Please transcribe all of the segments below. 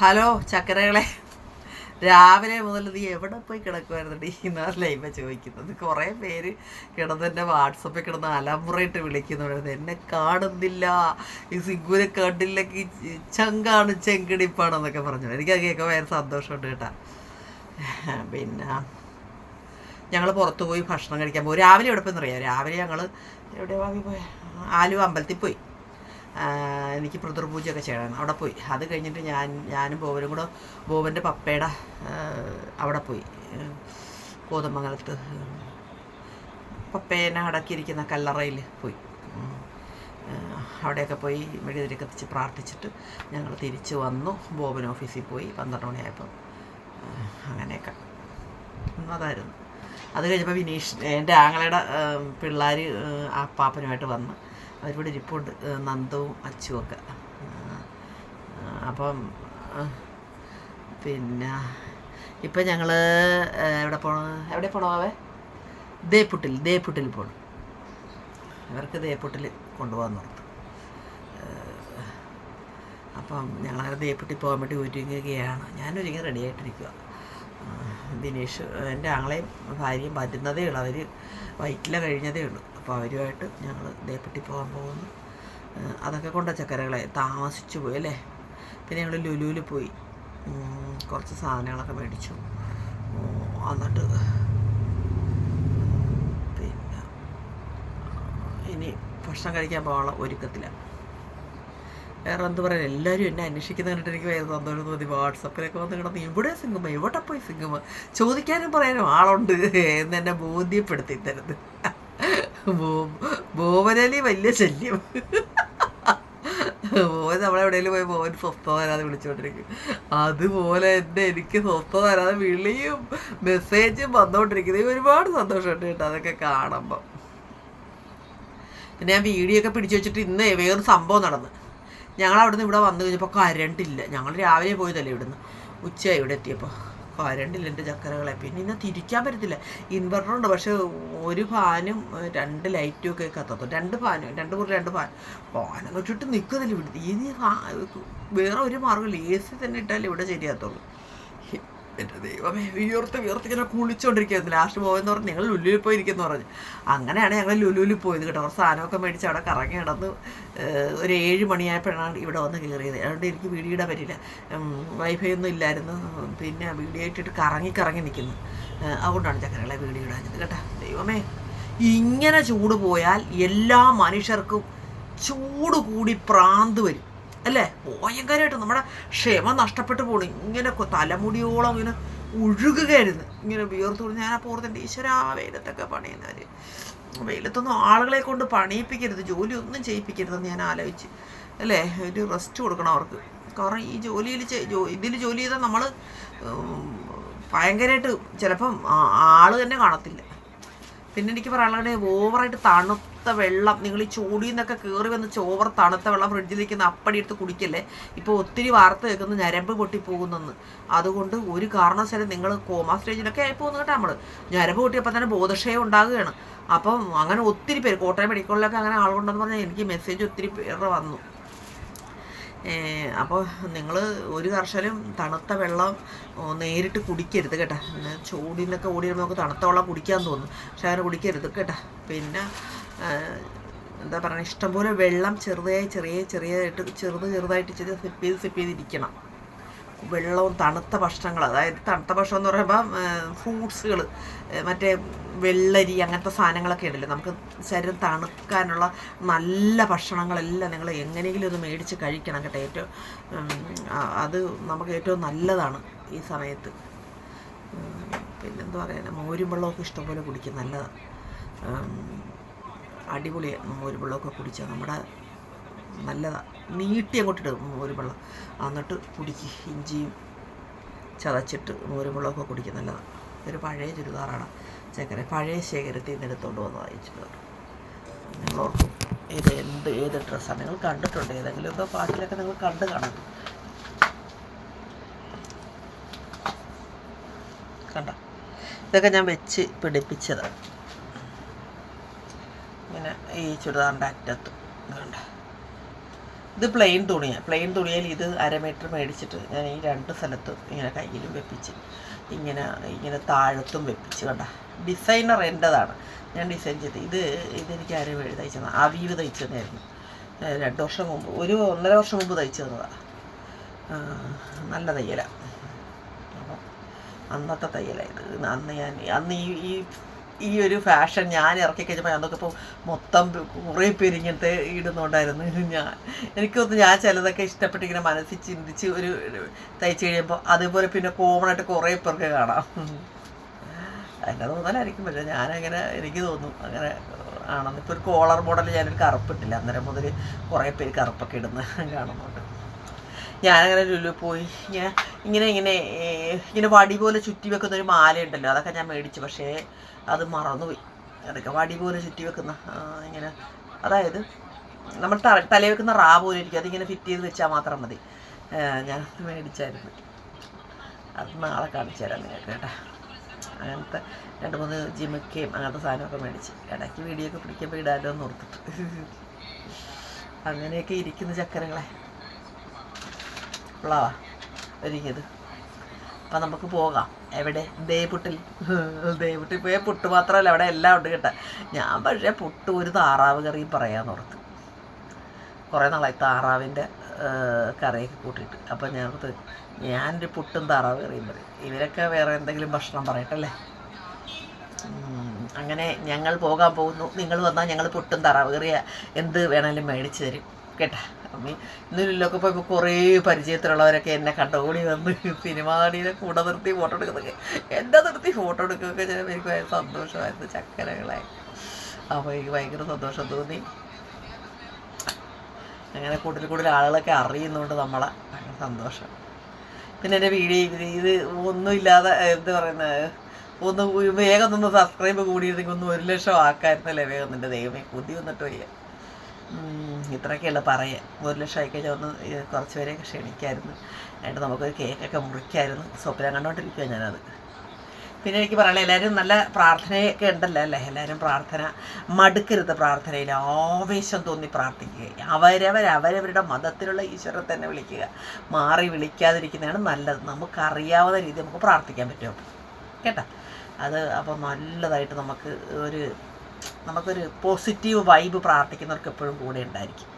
Hello ചക്കരകളെ. രാവിലെ മുതൽ നീ എവിടെ പോയി കിടക്കുമായിരുന്നു ഇന്നാ ലൈവ ചോദിക്കുന്നത്. കുറേ പേര് കിടന്ന് എന്റെ വാട്സപ്പിൽ കിടന്ന് അലമുറയിട്ട് വിളിക്കുന്നുണ്ട് എന്നെ കാണുന്നില്ല. ഈ സിഗുനെ കണ്ടില്ലെങ്കിൽ ചങ്കാണ് ചെങ്കിടിപ്പാണെന്നൊക്കെ പറഞ്ഞു. എനിക്കത് കേൾക്കാൻ ഭയങ്കര സന്തോഷമുണ്ട് കേട്ടാ. പിന്നെ ഞങ്ങൾ പുറത്തു പോയി ഭക്ഷണം കഴിക്കാൻ പോകും രാവിലെ എവിടെ പോയി അറിയാം രാവിലെ ഞങ്ങൾ എവിടെ വാങ്ങി പോയ? ആലുവ അമ്പലത്തിൽ പോയി. എനിക്ക് പിതൃപൂജയൊക്കെ ചെയ്യണം. അവിടെ പോയി. അത് കഴിഞ്ഞിട്ട് ഞാൻ ഞാനും ബോബനും കൂടെ ബോബന്റെ പപ്പയുടെ അവിടെ പോയി. കോതമംഗലത്ത് പപ്പേനെ അടക്കിയിരിക്കുന്ന കല്ലറയിൽ പോയി. അവിടെയൊക്കെ പോയി മെഴുകുതിരി കത്തിച്ച് പ്രാർത്ഥിച്ചിട്ട് ഞങ്ങൾ തിരിച്ചു വന്നു. ബോബൻ ഓഫീസിൽ പോയി. പന്ത്രണ്ട് മണിയായപ്പോൾ അങ്ങനെയൊക്കെ. അതായിരുന്നു. അത് കഴിഞ്ഞപ്പോൾ വിനീഷ് എന്റെ ആങ്ങളയുടെ പിള്ളേർ പാപ്പനുമായിട്ട് വന്ന് അവരിവിടെ ഏ, നന്ദവും അച്ചുമൊക്കെ അപ്പം പിന്നെ ഇപ്പം ഞങ്ങൾ എവിടെ പോണ എവിടെ പോണാവേ ദേപ്പുട്ടിൽ ദേപ്പുട്ടിൽ പോകണം ഇവർക്ക് ദേപ്പുട്ടിൽ കൊണ്ടുപോകാൻ നിർത്തും. അപ്പം ഞങ്ങളങ്ങനെ ദേപ്പുട്ടിൽ പോകാൻ വേണ്ടി ഒരുങ്ങുകയാണ്. ഞാനൊരുങ്ങി റെഡി ആയിട്ടിരിക്കുക ആ, ദിനേഷ് എന്റെ ആങ്ങളെയും ഭാര്യയും വരുന്നതേ ഉള്ളൂ. അവർ വൈറ്റില കഴിഞ്ഞതേ ഉള്ളൂ. അപ്പോൾ അവരുമായിട്ട് ഞങ്ങൾ ദേപ്പട്ടി പോകാൻ പോകുന്നു. അതൊക്കെ കൊണ്ട ചക്കരകളെ താമസിച്ചു പോയി അല്ലേ? പിന്നെ ഞങ്ങൾ ലുലുവിൽ പോയി. കുറച്ച് സാധനങ്ങളൊക്കെ മേടിച്ചു. എന്നിട്ട് പിന്നെ ഇനി ഭക്ഷണം കഴിക്കാൻ പോകാനുള്ള ഒരുക്കത്തിലാണ് വേറെ എന്ത് പറയാൻ എല്ലാവരും എന്നെ അന്വേഷിക്കുന്ന കണ്ടിട്ട് എനിക്ക് വേറെ സന്തോഷം തോന്നി. വാട്സപ്പിലൊക്കെ വന്ന് കിടന്ന് ഇവിടെ സിംഗമ എവിടെ പോയി സിംഗമ ചോദിക്കാനും പറയാനും ആളുണ്ട് എന്ന് എന്നെ ബോധ്യപ്പെടുത്തി തരുന്നത്. ബോവനലി വലിയ ശല്യം. മോൻ നമ്മളെവിടെയെങ്കിലും പോയി മോൻ സ്വസ്ഥത വരാതെ വിളിച്ചുകൊണ്ടിരിക്കും അതുപോലെ തന്നെ എനിക്ക് സ്വസ്ഥത വരാതെ വിളിയും മെസ്സേജും വന്നുകൊണ്ടിരിക്കുന്നത് ഒരുപാട് സന്തോഷമുണ്ട് കേട്ടോ അതൊക്കെ കാണുമ്പോൾ പിന്നെ ഞാൻ വീഡിയോ ഒക്കെ പിടിച്ചു വെച്ചിട്ട് ഇന്ന് വേറൊരു സംഭവം നടന്ന്. ഞങ്ങൾ അവിടുന്ന് ഇവിടെ വന്നു കഴിഞ്ഞപ്പോൾ കരണ്ടില്ല ഞങ്ങൾ രാവിലെ പോയതല്ലേ ഇവിടുന്ന്. ഉച്ചയായി ഇവിടെ എത്തിയപ്പോൾ കരണ്ടില്ല എന്റെ ചക്കരകളെ. പിന്നെ ഇന്ന് തിരിക്കാൻ പറ്റത്തില്ല. ഇൻവെർട്ടർ ഉണ്ട്. പക്ഷേ ഒരു ഫാനും രണ്ട് ലൈറ്റും ഒക്കെ കത്തത്തു രണ്ട് ഫാനും രണ്ട് മുറി രണ്ട് ഫാൻ ഫാനൊക്കെ വെച്ചിട്ട് നിൽക്കുന്നില്ല ഇവിടുത്തെ. ഇനി വേറെ ഒരു മാർഗമില്ല. എ സി തന്നെ ഇട്ടാലേ ഇവിടെ ശരിയാത്തുള്ളൂ എന്റെ ദൈവമേ ഉയർത്ത് ഉയർത്ത് ഇങ്ങനെ കുളിച്ചുകൊണ്ടിരിക്കുകയായിരുന്നു ലാസ്റ്റ് പോയെന്ന് പറഞ്ഞ് ഞങ്ങൾ ലുലുവിൽ പോയിരിക്കുന്നു പറഞ്ഞു. അങ്ങനെയാണ് ഞങ്ങൾ ലുലുവിൽ പോയത് കേട്ടോ. കുറച്ച് സാധനമൊക്കെ മേടിച്ച് അവിടെ കറങ്ങി കിടന്ന് ഒരു ഏഴ് മണിയായപ്പോഴാണ് ഇവിടെ വന്ന് കയറിയത്. അതുകൊണ്ട് എനിക്ക് വീഡിയോ ഇടാൻ പറ്റില്ല വൈഫൈ ഒന്നും ഇല്ലായിരുന്നു. പിന്നെ വീഡിയോ ഇട്ടിട്ട് കറങ്ങി കറങ്ങി നിൽക്കുന്നു അതുകൊണ്ടാണ് ചക്കരകളെ വീഡിയോ ഇടാഞ്ഞത് കേട്ടോ. ദൈവമേ ഇങ്ങനെ ചൂട് പോയാൽ എല്ലാ മനുഷ്യർക്കും ചൂട് കൂടി പ്രാന്ത് വരും. അല്ലേ? ഭയങ്കരമായിട്ട് നമ്മുടെ ക്ഷമ നഷ്ടപ്പെട്ടു പോണു. ഇങ്ങനെ തലമുടിയോളം ഇങ്ങനെ ഒഴുകുകയായിരുന്നു ഇങ്ങനെ വിയർത്തു ഞാൻ അപ്പോൾ ഓർത്തിന്റെ ഈശ്വരാ വെയിലത്തൊക്കെ പണിയുന്നവർ വെയിലത്തൊന്നും ആളുകളെ കൊണ്ട് പണിയിപ്പിക്കരുത്. ജോലി ഒന്നും ചെയ്യിപ്പിക്കരുതെന്ന് ഞാൻ ആലോചിച്ച്. അല്ലേ? ഒരു റെസ്റ്റ് കൊടുക്കണം അവർക്ക്. കാരണം ഈ ജോലിയിൽ ഇതിൽ ജോലി ചെയ്താൽ നമ്മൾ ഭയങ്കരമായിട്ട് ചിലപ്പം ആൾ തന്നെ കാണത്തില്ല. പിന്നെ എനിക്ക് പറയാനുള്ളത് ഓവറായിട്ട് തണുത്ത വെള്ളം നിങ്ങൾ ഈ ചൂടിൽ നിന്നൊക്കെ കയറി വന്ന് ചോവർ തണുത്ത വെള്ളം ഫ്രിഡ്ജിലിരിക്കുന്ന അപ്പടി എടുത്ത് കുടിക്കല്ലേ? ഇപ്പോൾ ഒത്തിരി വാർത്ത കേൾക്കുന്നു ഞരമ്പ് പൊട്ടിപ്പോകുന്നെന്ന്. അതുകൊണ്ട് ഒരു കാരണവശാലും നിങ്ങൾ കോമാ സ്റ്റേജിലൊക്കെ ആയി പോകുന്നു കേട്ടോ നമ്മൾ ഞരമ്പ് പൊട്ടിയപ്പോൾ തന്നെ ബോധക്ഷയം ഉണ്ടാകുകയാണ്. അപ്പം അങ്ങനെ ഒത്തിരി പേര് കോട്ടയം മെഡിക്കലിലൊക്കെ അങ്ങനെ ആളുണ്ടെന്ന് പറഞ്ഞാൽ എനിക്ക് മെസ്സേജ് ഒത്തിരി പേരുടെ വന്നു. അപ്പോൾ നിങ്ങൾ ഒരു കർഷകരും തണുത്ത വെള്ളം നേരിട്ട് കുടിക്കരുത് കേട്ടോ. ചൂടിൽ നിന്നൊക്കെ ഓടി വരുമ്പോൾ നമുക്ക് തണുത്ത വെള്ളം കുടിക്കാൻ തോന്നും പക്ഷെ അങ്ങനെ കുടിക്കരുത് കേട്ടോ. പിന്നെ എന്താ പറയുക ഇഷ്ടംപോലെ വെള്ളം ചെറുതായി ചെറിയ ചെറിയതായിട്ട് ചെറുത് ചെറുതായിട്ട് ചെറിയ സിപ്പ് ചെയ്ത് സിപ്പ് ചെയ്തിരിക്കണം. വെള്ളവും തണുത്ത ഭക്ഷണങ്ങൾ അതായത് തണുത്ത ഭക്ഷണം എന്ന് പറയുമ്പോൾ ഫ്രൂട്ട്സുകൾ മറ്റേ വെള്ളരി അങ്ങനത്തെ സാധനങ്ങളൊക്കെ ഉണ്ടല്ലോ. നമുക്ക് ശരീരം തണുക്കാനുള്ള നല്ല ഭക്ഷണങ്ങളെല്ലാം നിങ്ങൾ എങ്ങനെയെങ്കിലും ഒന്ന് മേടിച്ച് കഴിക്കണം കേട്ടോ ഏറ്റവും അത് നമുക്ക് ഏറ്റവും നല്ലതാണ് ഈ സമയത്ത്. പിന്നെന്താ പറയുക മോരും വെള്ളമൊക്കെ ഇഷ്ടംപോലെ കുടിക്കും നല്ലതാണ് അടിപൊളി മോരും വെള്ളമൊക്കെ കുടിച്ചാൽ നമ്മുടെ നല്ലതാണ് നീട്ടി അങ്ങോട്ടിടും മോരും വെള്ളം എന്നിട്ട് കുടിക്കുക ഇഞ്ചിയും ചതച്ചിട്ട് മോരും വെള്ളമൊക്കെ കുടിക്കുക നല്ലതാണ് ഒരു പഴയ ചുരിദാറാണ്. ചക്കര പഴയ ശേഖരത്തിൽ നിന്ന് എടുത്തുകൊണ്ട് വന്ന് വായിച്ചിട്ട് നിങ്ങൾ ഓർക്കും ഇത് എന്ത് ഏത് ഡ്രസ്സാണ് നിങ്ങൾ കണ്ടിട്ടുണ്ട് ഏതെങ്കിലും ഒക്കെ പാട്ടിലൊക്കെ നിങ്ങൾ കണ്ട് കാണും. കണ്ട. ഇതൊക്കെ ഞാൻ വെച്ച് പിടിപ്പിച്ചതാണ്. ഇങ്ങനെ ഈ ചുരിദാറിന്റെ അറ്റത്ത്. ഇത് പ്ലെയിൻ തുണിയാണ് പ്ലെയിൻ തുണിയിൽ ഇത് അര മീറ്റർ മേടിച്ചിട്ട് ഞാൻ ഈ രണ്ട് സ്ഥലത്തും ഇങ്ങനെ കയ്യിലും വെപ്പിച്ച് ഇങ്ങനെ ഇങ്ങനെ താഴത്തും വെപ്പിച്ച് കണ്ട. ഡിസൈനർ എന്റെതാണ് ഞാൻ ഡിസൈൻ ചെയ്ത് ഇത് ഇതെനിക്ക് ആരും എഴുതി തയ്ച്ചത് അവീവ് തയ്ച്ചു തന്നെയായിരുന്നു രണ്ട് വർഷം മുമ്പ് ഒരു ഒന്നര വർഷം മുമ്പ് തയ്ച്ചു തന്നതാണ് നല്ല തയ്യലാണ് അപ്പം അന്നത്തെ തയ്യലായത് അന്ന് ഞാൻ അന്ന് ഈ ഈ ഈ ഒരു ഫാഷൻ ഞാൻ ഇറക്കി കഴിഞ്ഞപ്പോൾ അതൊക്കെ ഇപ്പോൾ മൊത്തം കുറേ പേര് ഇങ്ങനത്തെ ഇടുന്നുണ്ടായിരുന്നു ഞാൻ. എനിക്കൊന്ന് ഞാൻ ചിലതൊക്കെ ഇഷ്ടപ്പെട്ട് ഇങ്ങനെ മനസ്സിൽ ചിന്തിച്ച് ഒരു തയ്ച്ച് കഴിയുമ്പോൾ അതുപോലെ പിന്നെ കോമൺ ആയിട്ട് കുറേ പേർക്ക് കാണാം. എന്റെ തോന്നലായിരിക്കും പക്ഷേ ഞാനങ്ങനെ എനിക്ക് തോന്നും. അങ്ങനെ ആണെന്ന്. ഇപ്പോൾ ഒരു കോളർ മോഡൽ ഞാനൊരു കറുപ്പിട്ടില്ല. അന്നേരം മുതൽ കുറേ പേര് കറുപ്പൊക്കെ ഇടുന്ന കാണുന്നുണ്ട്. ഞാനങ്ങനെ ലുലു പോയി. ഇങ്ങനെ ഇങ്ങനെ ഇങ്ങനെ ഇങ്ങനെ വടി പോലെ ചുറ്റി വെക്കുന്ന ഒരു മാല ഉണ്ടല്ലോ അതൊക്കെ ഞാൻ മേടിച്ചു. പക്ഷേ അത് മറന്നുപോയി. അതൊക്കെ വടി പോലെ ചുറ്റി വെക്കുന്ന ഇങ്ങനെ അതായത് നമ്മൾ തലയിൽ വെക്കുന്ന റാ പോലെ ഇരിക്കും. അതിങ്ങനെ ഫിറ്റ് ചെയ്ത് വെച്ചാൽ മാത്രം മതി. ഞാൻ മേടിച്ചായിരുന്നു. അത് നാളെ കാണിച്ചു തരാം നിങ്ങൾക്ക് കേട്ടോ. അങ്ങനത്തെ രണ്ട് മൂന്ന് ജിമിക്കയും അങ്ങനത്തെ സാധനമൊക്കെ മേടിച്ച്. ഇടയ്ക്ക് വീഡിയോ ഒക്കെ പിടിക്കുമ്പോൾ ഇടാലോ എന്ന് ഓർത്തിട്ട്. അങ്ങനെയൊക്കെ ഇരിക്കുന്ന ചക്കരകളെ. ഉള്ളവാ ഒരുങ്ങിയത് അപ്പം നമുക്ക് പോകാം. എവിടെ? ദേപുട്ടിൽ ദേപുട്ടിൽ പോയ പുട്ട് മാത്രമല്ല അവിടെ എല്ലാം ഉണ്ട് കേട്ടോ. ഞാൻ പക്ഷേ പുട്ട് ഒരു താറാവ് കറിയും പറയാൻ ഓർത്ത്. കുറേ നാളായി താറാവിന്റെ കറിയൊക്കെ കൂട്ടിയിട്ട്. അപ്പം ഞാൻ ഓർത്ത് ഞാനൊരു പുട്ടും താറാവ് കറിയും പറയും. ഇവരൊക്കെ വേറെ എന്തെങ്കിലും ഭക്ഷണം പറയട്ടല്ലേ? അങ്ങനെ ഞങ്ങൾ പോകാൻ പോകുന്നു. നിങ്ങൾ വന്നാൽ ഞങ്ങൾ പുട്ടും താറാവ് കറിയ എന്ത് വേണമെങ്കിലും മേടിച്ച് തരും. കേട്ടാ. അമ്മി ഇന്നൊക്കെ പോയപ്പോൾ കുറേ പരിചയത്തിലുള്ളവരൊക്കെ എന്നെ കണ്ടോടി വന്ന് സിനിമാടിയിലെ കൂടെ നിർത്തി ഫോട്ടോ എടുക്കുന്നൊക്കെ. എന്നെ നിർത്തി ഫോട്ടോ എടുക്കുകയൊക്കെ ചെയ്തപ്പോൾ എനിക്ക് ഭയങ്കര സന്തോഷമായിരുന്നു ചക്കരകളായി അപ്പോൾ എനിക്ക് ഭയങ്കര സന്തോഷം തോന്നി. അങ്ങനെ കൂടുതൽ കൂടുതൽ ആളുകളൊക്കെ അറിയുന്നുണ്ട് നമ്മളെ ഭയങ്കര സന്തോഷം. പിന്നെ എന്റെ വീഡിയോ ഇത് ഒന്നുമില്ലാതെ എന്താ പറയുന്നത് ഒന്ന് വേഗം ഒന്ന് സബ്സ്ക്രൈബ് കൂടിയിരുന്നെങ്കിൽ ഒന്ന് ഒരു ലക്ഷം ആക്കായിരുന്നല്ലേ വേഗം നിന്റെ ദൈവമേ കുതി വന്നിട്ട് വയ്യ ഇത്രയൊക്കെയല്ല പറയാൻ ഒരു ലക്ഷം ആയിക്കഴിഞ്ഞാൽ ഒന്ന് കുറച്ച് പേരെയൊക്കെ ക്ഷണിക്കായിരുന്നു. എന്നിട്ട് നമുക്കൊരു കേക്കൊക്കെ മുറിക്കായിരുന്നു. സ്വപ്നം കണ്ടുകൊണ്ടിരിക്കുക ഞാനത്. പിന്നെ എനിക്ക് പറയാനുള്ള എല്ലാവരും നല്ല പ്രാർത്ഥനയൊക്കെ ഉണ്ടല്ലോ അല്ലേ? എല്ലാവരും പ്രാർത്ഥന മടുക്കരുത് പ്രാർത്ഥനയിൽ. ആവേശം തോന്നി പ്രാർത്ഥിക്കുക. അവരവർ അവരവരുടെ മതത്തിലുള്ള ഈശ്വരനെ തന്നെ വിളിക്കുക. മാറി വിളിക്കാതിരിക്കുന്നതാണ് നല്ലത്. നമുക്കറിയാവുന്ന രീതി നമുക്ക് പ്രാർത്ഥിക്കാൻ പറ്റും. കേട്ടോ? അത് അപ്പോൾ നല്ലതായിട്ട് നമുക്ക് ഒരു നമുക്കൊരു പോസിറ്റീവ് വൈബ് പ്രാർത്ഥിക്കുന്നവർക്ക് എപ്പോഴും കൂടെ ഉണ്ടായിരിക്കും.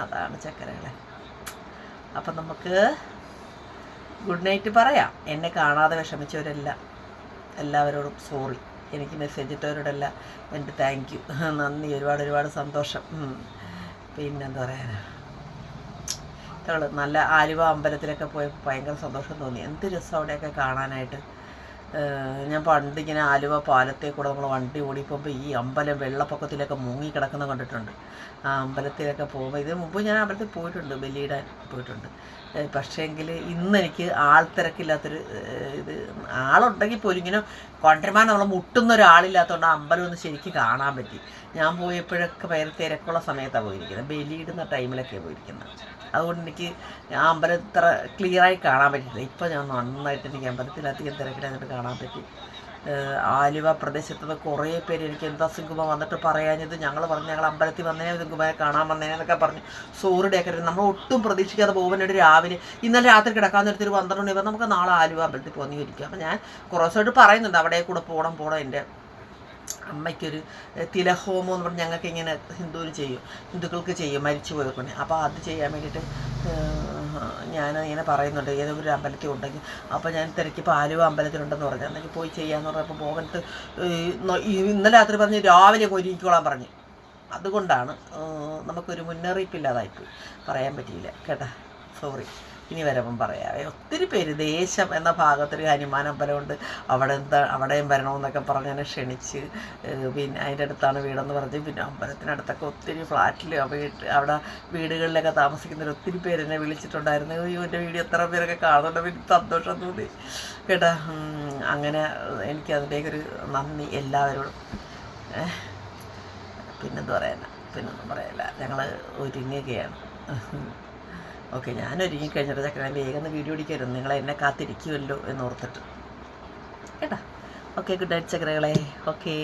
അതാണ് ചക്കരകളെ. അപ്പം നമുക്ക് ഗുഡ് നൈറ്റ് പറയാം. എന്നെ കാണാതെ വിഷമിച്ചവരെല്ലാം എല്ലാവരോടും സോറി എനിക്ക് മെസ്സേജ് ഇട്ടവരോടെല്ലാം എന്റെ താങ്ക് യു നന്ദി ഒരുപാട് ഒരുപാട് സന്തോഷം. പിന്നെന്താ പറയാനാ നല്ല ആലുവ അമ്പലത്തിലൊക്കെ പോയപ്പോൾ ഭയങ്കര സന്തോഷം തോന്നി. എന്ത് രസം അവിടെയൊക്കെ കാണാനായിട്ട്. ഞാൻ പണ്ട് ഇങ്ങനെ ആലുവ പാലത്തെ കൂടെ നമ്മൾ വണ്ടി ഓടിപ്പോകുമ്പോൾ ഈ അമ്പലം വെള്ളപ്പൊക്കത്തിലൊക്കെ മുങ്ങി കിടക്കുന്ന കണ്ടിട്ടുണ്ട്. ആ അമ്പലത്തിലൊക്കെ പോകുമ്പോൾ ഇതിന് മുമ്പ് ഞാൻ അമ്പലത്തിൽ പോയിട്ടുണ്ട് ബലിയിടാൻ പോയിട്ടുണ്ട്. പക്ഷേങ്കിൽ ഇന്ന് എനിക്ക് ആൾത്തിരക്കില്ലാത്തൊരു ഇത് ആളുണ്ടെങ്കിൽ പോലും ഇങ്ങനെ കൊണ്ടരമാൻ നമ്മൾ മുട്ടുന്ന ഒരാളില്ലാത്തതുകൊണ്ട് അമ്പലം ഒന്ന് ശരിക്കും കാണാൻ പറ്റി. ഞാൻ പോയപ്പോഴൊക്കെ ഭയങ്കര തിരക്കുള്ള സമയത്താണ് പോയിരിക്കുന്നത് ബലിയിടുന്ന ടൈമിലൊക്കെ പോയിരിക്കുന്നത് അതുകൊണ്ട് എനിക്ക് ആ അമ്പലം ഇത്ര ക്ലിയറായി കാണാൻ പറ്റിയില്ല ഇപ്പം ഞാൻ നന്നായിട്ട് എനിക്ക് അമ്പലത്തിലധികം തിരക്കിലായിട്ട് കാണാൻ പറ്റി. ആലുവ പ്രദേശത്ത് നിന്ന് കുറേ പേര് എനിക്ക് എന്താ സിംഗുമ വന്നിട്ട് പറയാഞ്ഞത്? ഞങ്ങൾ പറഞ്ഞു ഞങ്ങൾ അമ്പലത്തിൽ വന്നേ സിംഗുമയെ കാണാൻ വന്നേ എന്നൊക്കെ പറഞ്ഞ്. ഒക്കെ നമ്മൾ ഒട്ടും പ്രതീക്ഷിക്കാതെ പോകുന്നൊരു രാവിലെ. ഇന്നലെ രാത്രി കിടക്കാൻ നേരത്തെ ഒരു പന്ത്രണ്ട് മണി നമുക്ക് നാളെ ആലുവ അമ്പലത്തിൽ പോകുന്ന ഇരിക്കും അപ്പം ഞാൻ കുറച്ചായിട്ട് പറയുന്നുണ്ട് അവിടെ കൂടെ പോകണം പോകണം എന്റെ അമ്മയ്ക്കൊരു തിലഹോമം എന്ന് പറഞ്ഞ് ഞങ്ങൾക്ക് ഇങ്ങനെ ഹിന്ദുവിന് ചെയ്യും ഹിന്ദുക്കൾക്ക് ചെയ്യും മരിച്ചു പോയക്കൊണ്ട് അപ്പോൾ അത് ചെയ്യാൻ വേണ്ടിയിട്ട് ഞാൻ ഇങ്ങനെ പറയുന്നുണ്ട്. ഏതെങ്കിലും ഒരു അമ്പലത്തിൽ ഉണ്ടെങ്കിൽ അപ്പോൾ ഞാൻ തിരക്കിപ്പോൾ ആലുവ അമ്പലത്തിലുണ്ടെന്ന് പറഞ്ഞു. അന്നെങ്കിൽ പോയി ചെയ്യാന്ന് പറഞ്ഞപ്പോൾ പോകത്ത് ഇന്നലെ രാത്രി പറഞ്ഞ് രാവിലെ ഒരുങ്ങിക്കോളാൻ പറഞ്ഞു. അതുകൊണ്ടാണ് നമുക്കൊരു മുന്നറിയിപ്പില്ലാതായിപ്പോയി പറയാൻ പറ്റിയില്ല. കേട്ടാ? സോറി ഇനി വരപ്പം പറയാവേ ഒത്തിരി പേര് ദേശം എന്ന ഭാഗത്തൊരു ഹനുമാൻ അമ്പലമുണ്ട് അവിടെ എന്താ അവിടെയും വരണമെന്നൊക്കെ പറഞ്ഞ് എന്നെ ക്ഷണിച്ച് പിന്നെ അതിന്റെ അടുത്താണ് വീടെന്ന് പറഞ്ഞ് പിന്നെ അമ്പലത്തിനടുത്തൊക്കെ ഒത്തിരി ഫ്ലാറ്റിൽ വീട്ട് അവിടെ വീടുകളിലൊക്കെ താമസിക്കുന്നവർ ഒത്തിരി പേര് എന്നെ വിളിച്ചിട്ടുണ്ടായിരുന്നു. അയ്യോ എന്റെ വീഡിയോ എത്ര പേരൊക്കെ കാണുന്നുണ്ട് പിന്നെ സന്തോഷം തോന്നി. കേട്ടാ അങ്ങനെ എനിക്ക് അതിന്റെയൊക്കെ നന്ദി എല്ലാവരോടും. പിന്നെന്താ പറയാനാ? പിന്നൊന്നും പറയാനില്ല ഞങ്ങൾ ഒരുങ്ങുകയാണ്. ഓക്കെ ഞാൻ ഒരുങ്ങിക്കഴിഞ്ഞിട്ട് ചക്കര വേഗം വീഡിയോ പിടിക്കരുത് നിങ്ങൾ എന്നെ കാത്തിരിക്കുമല്ലോ എന്ന് ഓർത്തിട്ട്. കേട്ടാ? ഓക്കെ ഗുഡ് നൈറ്റ് ചക്കരകളെ ഓക്കേ.